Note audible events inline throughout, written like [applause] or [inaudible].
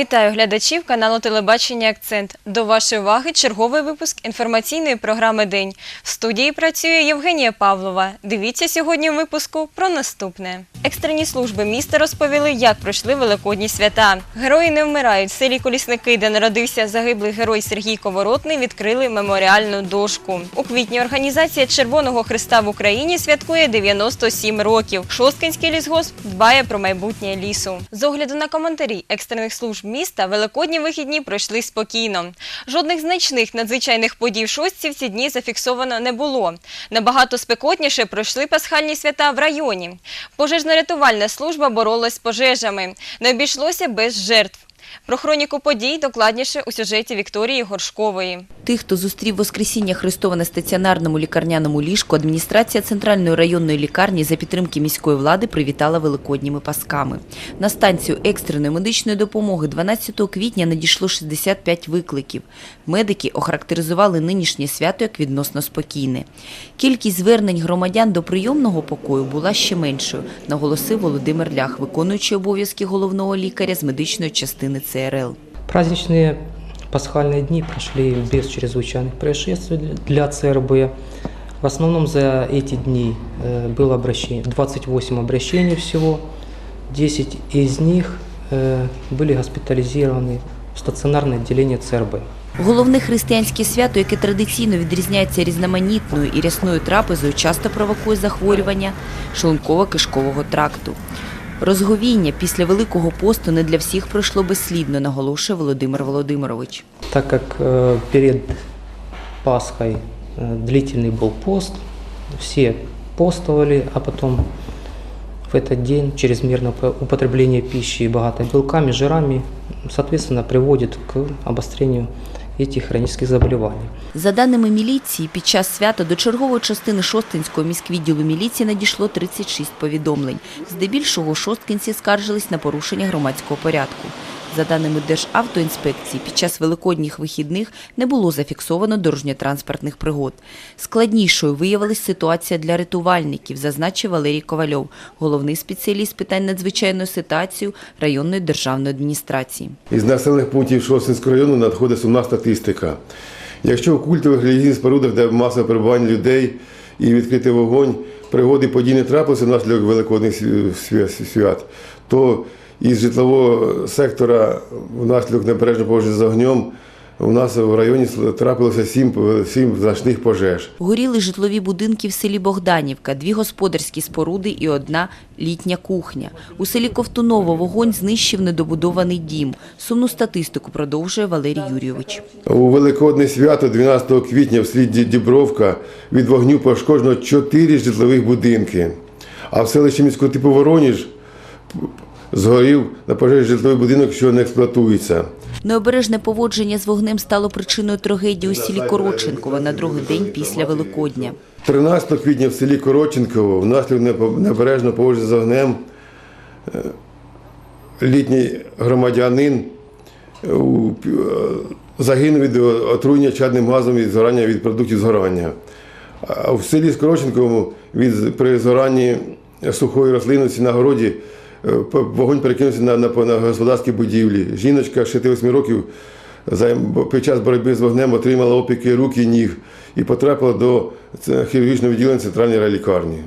Вітаю глядачів каналу Телебачення Акцент. До вашої уваги черговий випуск інформаційної програми День. В студії працює Євгенія Павлова. Дивіться сьогодні в випуску про наступне. Екстрені служби міста розповіли, як пройшли великодні свята. Герої не вмирають. В селі Колісники, де народився загиблий герой Сергій Коворотний, відкрили меморіальну дошку. У квітні організація Червоного Христа в Україні святкує 97 років. Шосткинський лісгосп дбає про майбутнє лісу. З огляду на коментарі екстрених служб міста великодні вихідні пройшли спокійно. Жодних значних надзвичайних подій в шостці в ці дні зафіксовано не було. Набагато спекотніше пройшли пасхальні свята в районі. Пожежно-рятувальна служба боролась з пожежами. Не обійшлося без жертв. Про хроніку подій докладніше у сюжеті Вікторії Горшкової. Тих, хто зустрів Воскресіння Христова на стаціонарному лікарняному ліжку, адміністрація Центральної районної лікарні за підтримки міської влади привітала великодніми пасками. На станцію екстреної медичної допомоги 12 квітня надійшло 65 викликів. Медики охарактеризували нинішнє свято як відносно спокійне. Кількість звернень громадян до прийомного покою була ще меншою, наголосив Володимир Лях, виконуючий обов'язки головного лікаря з медичної частини ЦРЛ. Праздничные пасхальные дни прошли без чрезвычайных происшествий для ЦРБ. В основном за эти дни э, было обращение, 28 обращений всего, 10 из них э, были госпитализированы в стационарное отделение ЦРБ. Головне християнське свято, яке традиційно відрізняється різноманітною і рясною трапезою, часто провокує захворювання шлунково-кишкового тракту. Розговіння після Великого посту не для всіх пройшло безслідно, наголошує Володимир Володимирович. Так как э, перед Пасхой э, длительный был пост, все постовали, а потом в этот день чрезмерное упо- употребление пищи богато белками, жирами, соответственно, приводит к обострению этих хронических заболеваний. За даними міліції, під час свята до чергової частини Шостинського міськвідділу міліції надійшло 36 повідомлень. Здебільшого шосткинці скаржились на порушення громадського порядку. За даними Державтоінспекції, під час великодніх вихідних не було зафіксовано дорожньо-транспортних пригод. Складнішою виявилась ситуація для рятувальників, зазначив Валерій Ковальов, головний спеціаліст питань надзвичайної ситуації районної державної адміністрації. Із населених пунктів Шостинського району надходить сумна статистика. Якщо в культових релігійних спорудах, де масове перебування людей і відкритий вогонь, пригоди подій не трапилися внаслідок великодних свя- свя- свят, то із житлового сектора внаслідок непережного поводження з огнем у нас в районі трапилося сім, сім значних пожеж. Горіли житлові будинки в селі Богданівка, дві господарські споруди і одна літня кухня. У селі Ковтуново вогонь знищив недобудований дім. Сумну статистику продовжує Валерій Юрійович. У Великодне свято 12 квітня в селі Дібровка від вогню пошкоджено 4 житлових будинки. А в селищі міського типу Вороніж згорів на пожежі житловий будинок, що не експлуатується. Необережне поводження з вогнем стало причиною трагедії у селі Коротченково на другий день після Великодня. 13 квітня в селі Коротченково внаслідок небережного поводження з огнем е, літній громадянин е, е, загинув від отруєння чадним газом від згорання від продуктів згорання. А в селі Скороченковому від при згоранні сухої рослинності на городі вогонь перекинувся на, на, на господарські будівлі. Жіночка 68 років за- під час боротьби з вогнем отримала опіки рук і ніг і потрапила до хірургічного відділення центральної лікарні.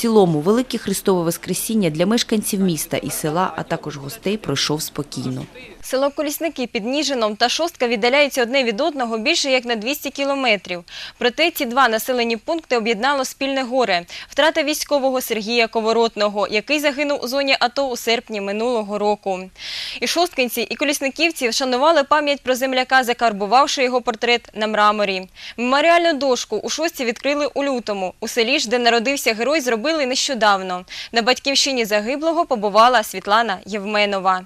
Цілому, Велике Христове Воскресіння для мешканців міста і села, а також гостей пройшов спокійно. Село Колісники під Ніжином та Шостка віддаляються одне від одного більше як на 200 кілометрів. Проте ці два населені пункти об'єднало спільне горе – втрата військового Сергія Коворотного, який загинув у зоні АТО у серпні минулого року. І шосткинці, і колісниківці вшанували пам'ять про земляка, закарбувавши його портрет на мраморі. Меморіальну дошку у Шостці відкрили у лютому. У селі ж, де народився герой, зробили нещодавно. На батьківщині загиблого побувала Світлана Євменова.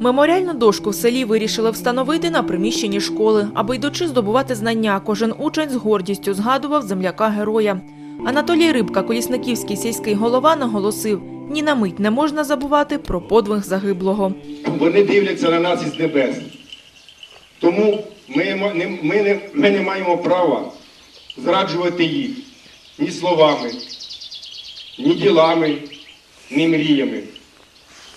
Меморіальну дошку в селі вирішили встановити на приміщенні школи, аби йдучи здобувати знання, кожен учень з гордістю згадував земляка героя. Анатолій Рибка, колісниківський сільський голова, наголосив: ні на мить не можна забувати про подвиг загиблого. Вони дивляться на нас із небес. Тому ми, не- ми, не, ми не маємо права зраджувати їх ні словами, ні ділами, ні мріями.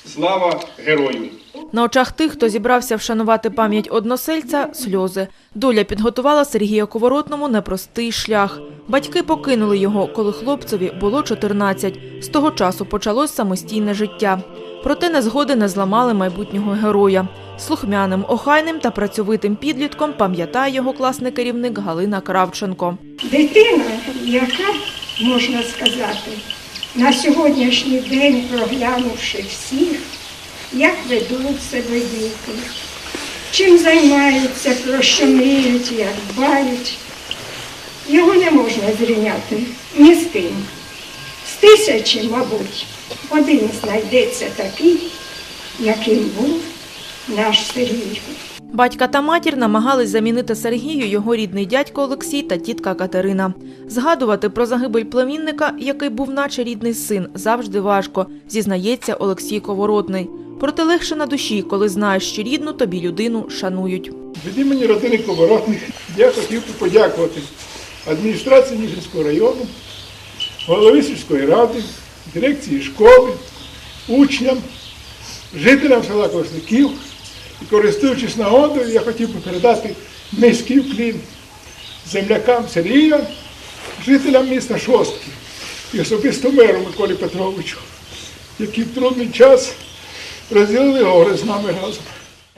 Слава герою! На очах тих, хто зібрався вшанувати пам'ять односельця, сльози. Доля підготувала Сергія Коворотному непростий шлях. Батьки покинули його, коли хлопцеві було 14. З того часу почалось самостійне життя. Проте незгоди не зламали майбутнього героя. Слухмяним, охайним та працьовитим підлітком пам'ятає його класний керівник Галина Кравченко. Дитина, яка, можна сказати, на сьогоднішній день, проглянувши всіх, як ведуть себе діти, чим займаються, про що мріють, як дбають, його не можна зрівняти ні з ким. З тисячі, мабуть, один знайдеться такий, яким був наш Сергій. Батька та матір намагались замінити Сергію його рідний дядько Олексій та тітка Катерина. Згадувати про загибель племінника, який був наче рідний син, завжди важко, зізнається Олексій Коворотний. Проте легше на душі, коли знаєш, що рідну тобі людину шанують. Від імені родини Коворотних я хотів би подякувати адміністрації Ніжинського району, голові сільської ради, дирекції школи, учням, жителям села Косників. І користуючись нагодою, я хотів би передати низький вклін землякам Сергія, жителям міста Шостки і особисто меру Миколі Петровичу, які в трудний час розділили гори з нами разом.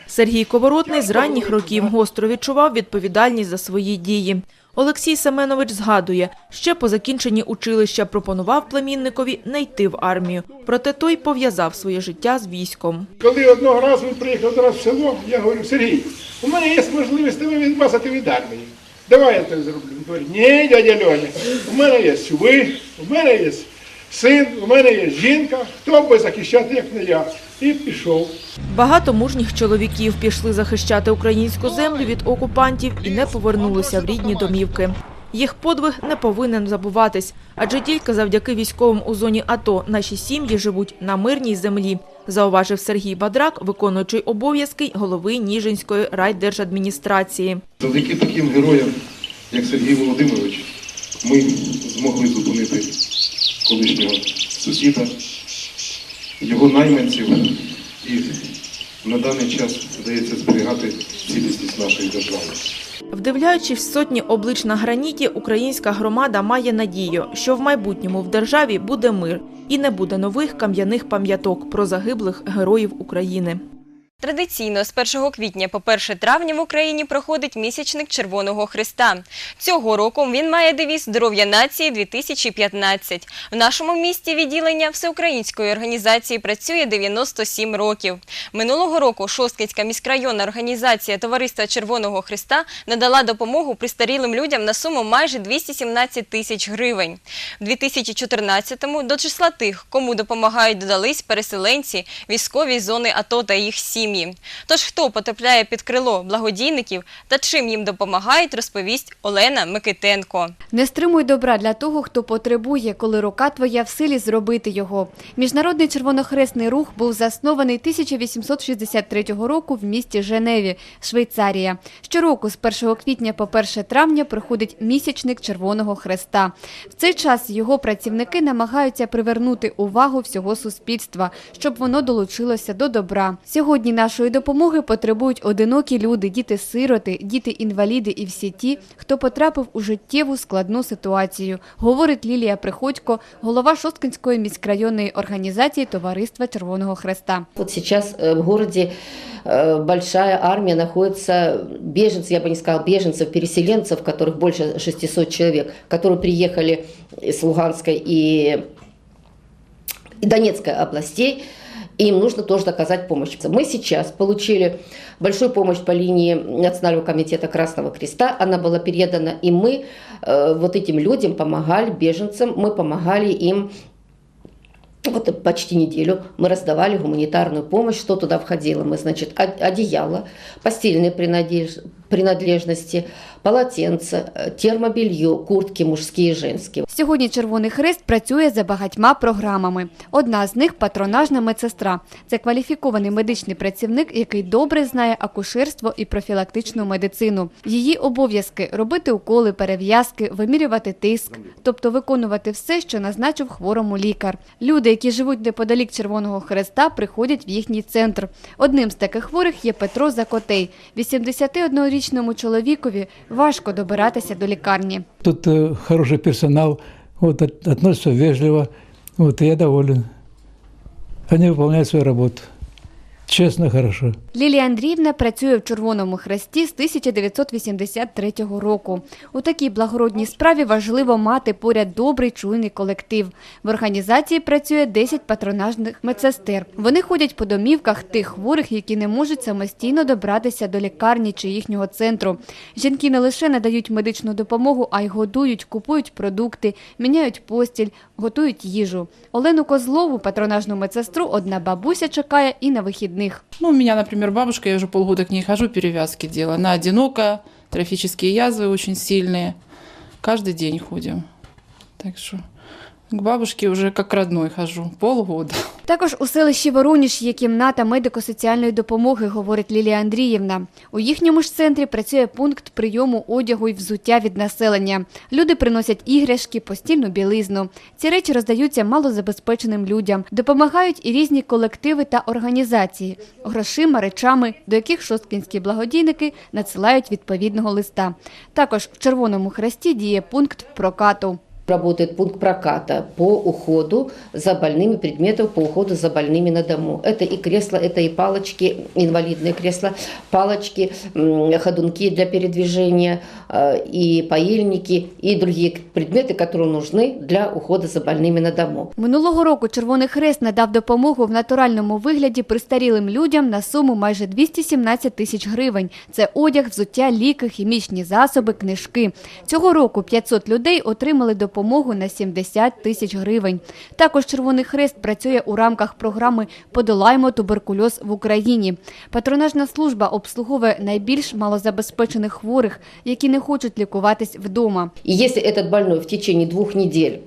Сергій Коворотний з ранніх років гостро відчував відповідальність за свої дії. Олексій Семенович згадує, ще по закінченні училища пропонував племінникові не йти в армію, проте той пов'язав своє життя з військом. Коли одного разу він приїхав до в село, я говорю, Сергій, у мене є можливість тебе відмазати від армії. Давай я тебе зроблю. Він говорить, ні, дядя Льоня, у мене є ви, у мене є син, у мене є жінка, хто буде захищати, як не я. І пішов. Багато мужніх чоловіків пішли захищати українську землю від окупантів і не повернулися в рідні домівки. Їх подвиг не повинен забуватись, адже тільки завдяки військовим у зоні АТО наші сім'ї живуть на мирній землі, зауважив Сергій Бадрак, виконуючий обов'язки голови Ніжинської райдержадміністрації. Завдяки таким героям, як Сергій Володимирович, ми змогли зупинити колишнього сусіда, його найманців і на даний час вдається зберігати цілісність нашої держави. Вдивляючись сотні облич на граніті, українська громада має надію, що в майбутньому в державі буде мир і не буде нових кам'яних пам'яток про загиблих героїв України. Традиційно з 1 квітня по 1 травня в Україні проходить місячник Червоного Христа. Цього року він має девіз Здоров'я нації 2015. В нашому місті відділення всеукраїнської організації працює 97 років. Минулого року Шосткинська міськрайонна організація Товариства Червоного Христа надала допомогу престарілим людям на суму майже 217 тисяч гривень. В 2014-му до числа тих, кому допомагають, додались переселенці, військові зони АТО та їх сім'ї. Тож хто потрапляє під крило благодійників та чим їм допомагають, розповість Олена Микитенко. Не стримуй добра для того, хто потребує, коли рука твоя в силі зробити його. Міжнародний червонохресний рух був заснований 1863 року в місті Женеві, Швейцарія. Щороку з 1 квітня по 1 травня проходить місячник Червоного Хреста. В цей час його працівники намагаються привернути увагу всього суспільства, щоб воно долучилося до добра. Сьогодні нашої допомоги потребують одинокі люди, діти-сироти, діти-інваліди і всі ті, хто потрапив у життєву складну ситуацію, говорить Лілія Приходько, голова Шосткинської міськрайонної організації Товариства Червоного Хреста. Вот сейчас э, в городе э, большая армия находится, беженцы, я бы не сказала беженцев, переселенцев, которых больше 600 человек, которые приехали из Луганской и, и Донецкой областей, Им нужно тоже оказать помощь. Мы сейчас получили большую помощь по линии Национального комитета Красного Креста. Она была передана, и мы э, вот этим людям помогали, беженцам, мы помогали им вот почти неделю мы раздавали гуманитарную помощь. Что туда входило? Мы, значит, од- одеяло, постельные принадеж- принадлежности, полотенца, э, термобелье, куртки мужские и женские. Сьогодні Червоний Хрест працює за багатьма програмами. Одна з них патронажна медсестра. Це кваліфікований медичний працівник, який добре знає акушерство і профілактичну медицину. Її обов'язки робити уколи, перев'язки, вимірювати тиск, тобто виконувати все, що назначив хворому лікар. Люди, які живуть неподалік Червоного Хреста, приходять в їхній центр. Одним з таких хворих є Петро Закотей. 81-річному чоловікові важко добиратися до лікарні. Тут э, хороший персонал, от- относиться вежливо, от я доволен. Вони виконують свою работу. Честно, хорошо. Лілія Андріївна працює в Червоному Хресті з 1983 року. У такій благородній справі важливо мати поряд добрий чуйний колектив. В організації працює 10 патронажних медсестер. Вони ходять по домівках тих хворих, які не можуть самостійно добратися до лікарні чи їхнього центру. Жінки не лише надають медичну допомогу, а й годують, купують продукти, міняють постіль, готують їжу. Олену Козлову, патронажну медсестру, одна бабуся чекає і на вихідних. Ну, у меня, например, бабушка, я уже полгода к ней хожу, перевязки делаю. Она одинокая, трофические язвы очень сильные. Каждый день ходим. Так что к бабушке уже как к родной хожу. Полгода. Також у селищі Воруніж є кімната медико-соціальної допомоги, говорить Лілія Андріївна. У їхньому ж центрі працює пункт прийому одягу і взуття від населення. Люди приносять іграшки, постільну білизну. Ці речі роздаються малозабезпеченим людям. Допомагають і різні колективи та організації грошима, речами, до яких шосткінські благодійники надсилають відповідного листа. Також в Червоному Хресті діє пункт прокату. Работает пункт проката по уходу за больными предметов, по уходу за больными на дому. Это и кресла, это и палочки, инвалидные кресла, палочки, м, ходунки для передвижения, э, и поильники, и другие предметы, которые нужны для ухода за больными на дому. Минулого року Червоний Хрест надав допомогу в натуральному вигляді престарілим людям на суму майже 217 тисяч гривень. Це одяг, взуття, ліки, хімічні засоби, книжки. Цього року 500 людей отримали допомогу на 70 тисяч гривень. Також Червоний Хрест працює у рамках програми Подолаймо туберкульоз в Україні». Патронажна служба обслуговує найбільш малозабезпечених хворих, які не хочуть лікуватись вдома. І Якщо цей больний в течение двох недель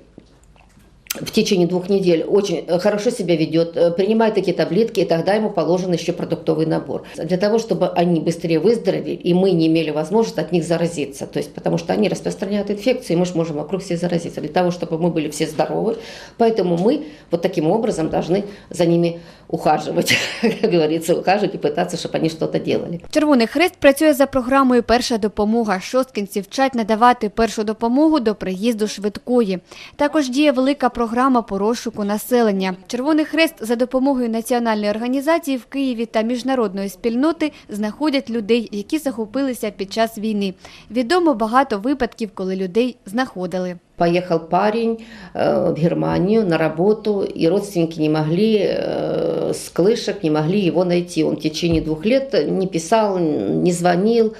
в течение двух недель очень э, хорошо себя ведет, э, принимает такие таблетки, и тогда ему положен еще продуктовый набор. Для того, чтобы они быстрее выздоровели, и мы не имели возможности от них заразиться. То есть, потому что они распространяют инфекцию, и мы же можем вокруг все заразиться. Для того, чтобы мы были все здоровы, поэтому мы вот таким образом должны за ними ухаживать, [laughs] как говорится, ухаживать и пытаться, чтобы они что-то делали. Червоний Хрест працює за програмою Перша допомога. Шосткінці вчать надавати першу допомогу до приїзду швидкої. Також діє велика програма по розшуку населення. Червоний Хрест за допомогою національної організації в Києві та міжнародної спільноти знаходять людей, які захопилися під час війни. Відомо багато випадків, коли людей знаходили. Поехал парень э, в Германию на работу, и родственники не могли э, с клышек, не могли его найти. Он в течение двух лет не писал, не звонил.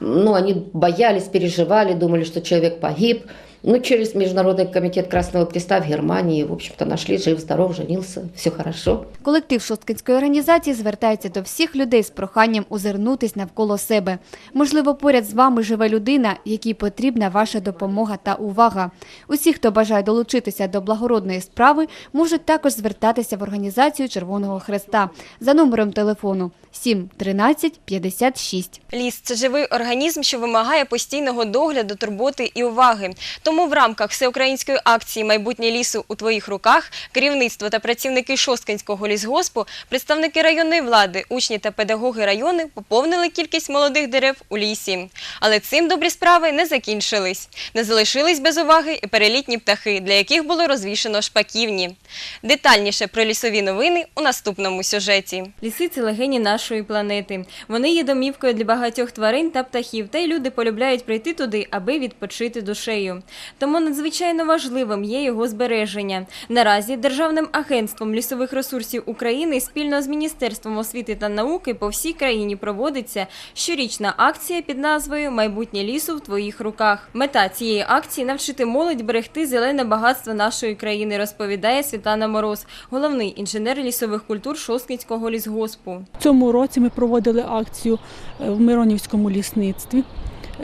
Ну, они боялись, переживали, думали, что человек погиб. Ну, через Международный комитет Красного Креста в Германии, в общем-то, нашли, жив-здоров, женился, все хорошо. Колектив Шосткинської організації звертається до всіх людей з проханням озирнутись навколо себе. Можливо, поряд з вами живе людина, якій потрібна ваша допомога та увага. Усі, хто бажає долучитися до благородної справи, можуть також звертатися в організацію Червоного Хреста за номером телефону 7 13 56. Ліс це живий організм, що вимагає постійного догляду, турботи і уваги. Тому в рамках всеукраїнської акції Майбутнє лісу у твоїх руках керівництво та працівники Шосткинського лісгоспу, представники районної влади, учні та педагоги району поповнили кількість молодих дерев у лісі. Але цим добрі справи не закінчились. Не залишились без уваги і перелітні птахи, для яких було розвішено шпаківні. Детальніше про лісові новини у наступному сюжеті. Ліси це легені нашої планети. Вони є домівкою для багатьох тварин та птахів, та й люди полюбляють прийти туди, аби відпочити душею. Тому надзвичайно важливим є його збереження. Наразі Державним агентством лісових ресурсів України спільно з Міністерством освіти та науки по всій країні проводиться щорічна акція під назвою Майбутнє лісу в твоїх руках. Мета цієї акції навчити молодь берегти зелене багатство нашої країни, розповідає Світлана Мороз, головний інженер лісових культур Шосткінського лісгоспу. Цьому році ми проводили акцію е, в Миронівському лісництві.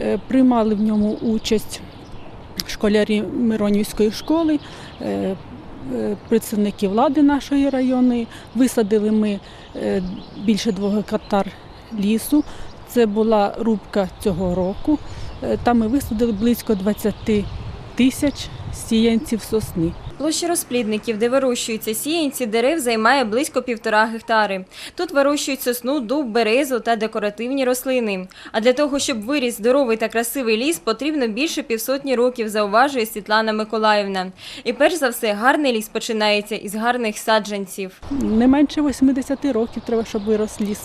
Е, Приймали в ньому участь школярі Миронівської школи, е, е, представники влади нашої районної. Висадили ми е, більше двох гектар лісу. Це була рубка цього року. Там ми висадили близько 20 тисяч сіянців сосни. Площа розплідників, де вирощуються сіянці дерев, займає близько півтора гектари. Тут вирощують сосну, дуб, березу та декоративні рослини. А для того, щоб виріс здоровий та красивий ліс, потрібно більше півсотні років, зауважує Світлана Миколаївна. І перш за все, гарний ліс починається із гарних саджанців. Не менше 80 років треба, щоб вирос ліс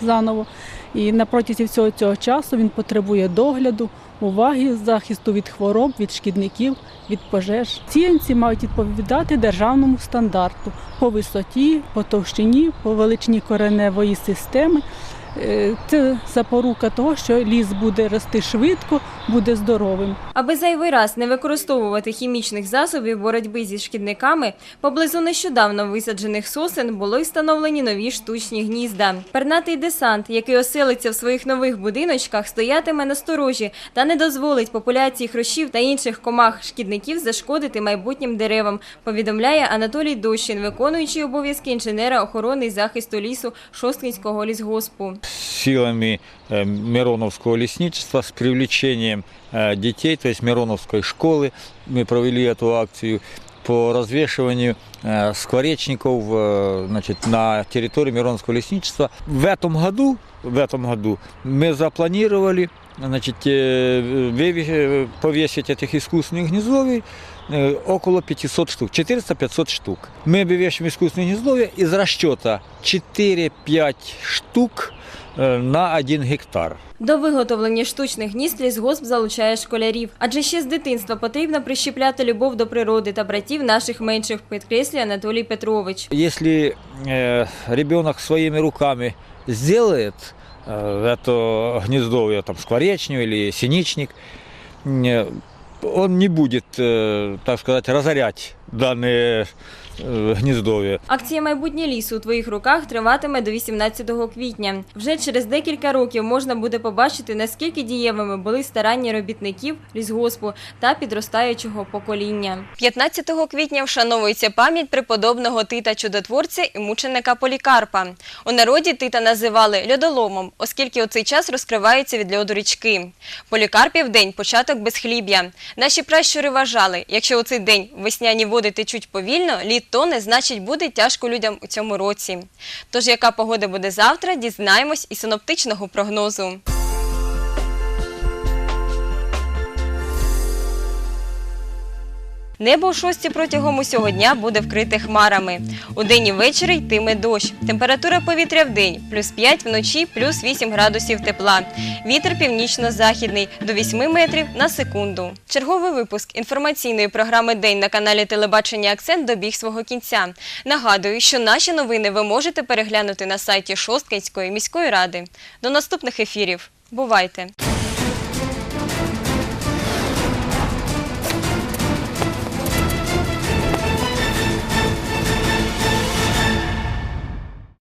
заново. І на протязі всього цього часу він потребує догляду, уваги, захисту від хвороб, від шкідників, від пожеж. Сіянці мають відповідати державному стандарту по висоті, по товщині, по величині кореневої системи. Е, Це запорука того, що ліс буде рости швидко, буде здоровим. Аби зайвий раз не використовувати хімічних засобів боротьби зі шкідниками, поблизу нещодавно висаджених сосен були встановлені нові штучні гнізда. Пернатий десант, який оселиться в своїх нових будиночках, стоятиме на сторожі та не дозволить популяції хрущів та інших комах шкідників зашкодити майбутнім деревам, повідомляє Анатолій Дощин, виконуючий обов'язки інженера охорони і захисту лісу Шосткінського лісгоспу силами э, Мироновского лесничества с привлечением э, детей, то есть Мироновской школы. Мы провели эту акцию по развешиванию э, скворечников э, значит, на территории Мироновского лесничества. В этом году, в этом году мы запланировали значит, э, выве- э, повесить этих искусственных гнездовий э, около 500 штук, 400-500 штук. Мы вывешиваем искусственные гнездовья из расчета 4-5 штук э, на 1 гектар. До виготовлення штучних гнізд лісгосп залучає школярів, адже ще з дитинства потрібно прищепляти любов до природи та братів наших менших, підкреслює Анатолій Петрович. Если э, ребенок своими руками сделает э, это гнездовье, там, скворечню или синичник, э, он не будет, э, так сказать, разорять данные э, гнездовья. Акція майбутнє лісу у твоїх руках триватиме до 18 квітня. Вже через декілька років можна буде побачити, наскільки дієвими були старання робітників лісгоспу та підростаючого покоління. 15 квітня вшановується пам'ять преподобного Тита чудотворця і мученика Полікарпа. У народі Тита називали льодоломом, оскільки у цей час розкриваються від льоду річки. Полікарпів день початок безхліб'я. Наші пращури вважали, якщо у цей день весняні води течуть повільно, лід тоне, значить буде тяжко людям у цьому році. Тож яка погода буде завтра, дізнаємось із синоптичного прогнозу. Небо у шості протягом усього дня буде вкрите хмарами. У день і ввечері йтиме дощ. Температура повітря в день плюс 5 вночі, плюс 8 градусів тепла. Вітер північно-західний до 8 метрів на секунду. Черговий випуск інформаційної програми День на каналі Телебачення Акцент добіг свого кінця. Нагадую, що наші новини ви можете переглянути на сайті Шосткинської міської ради. До наступних ефірів. Бувайте!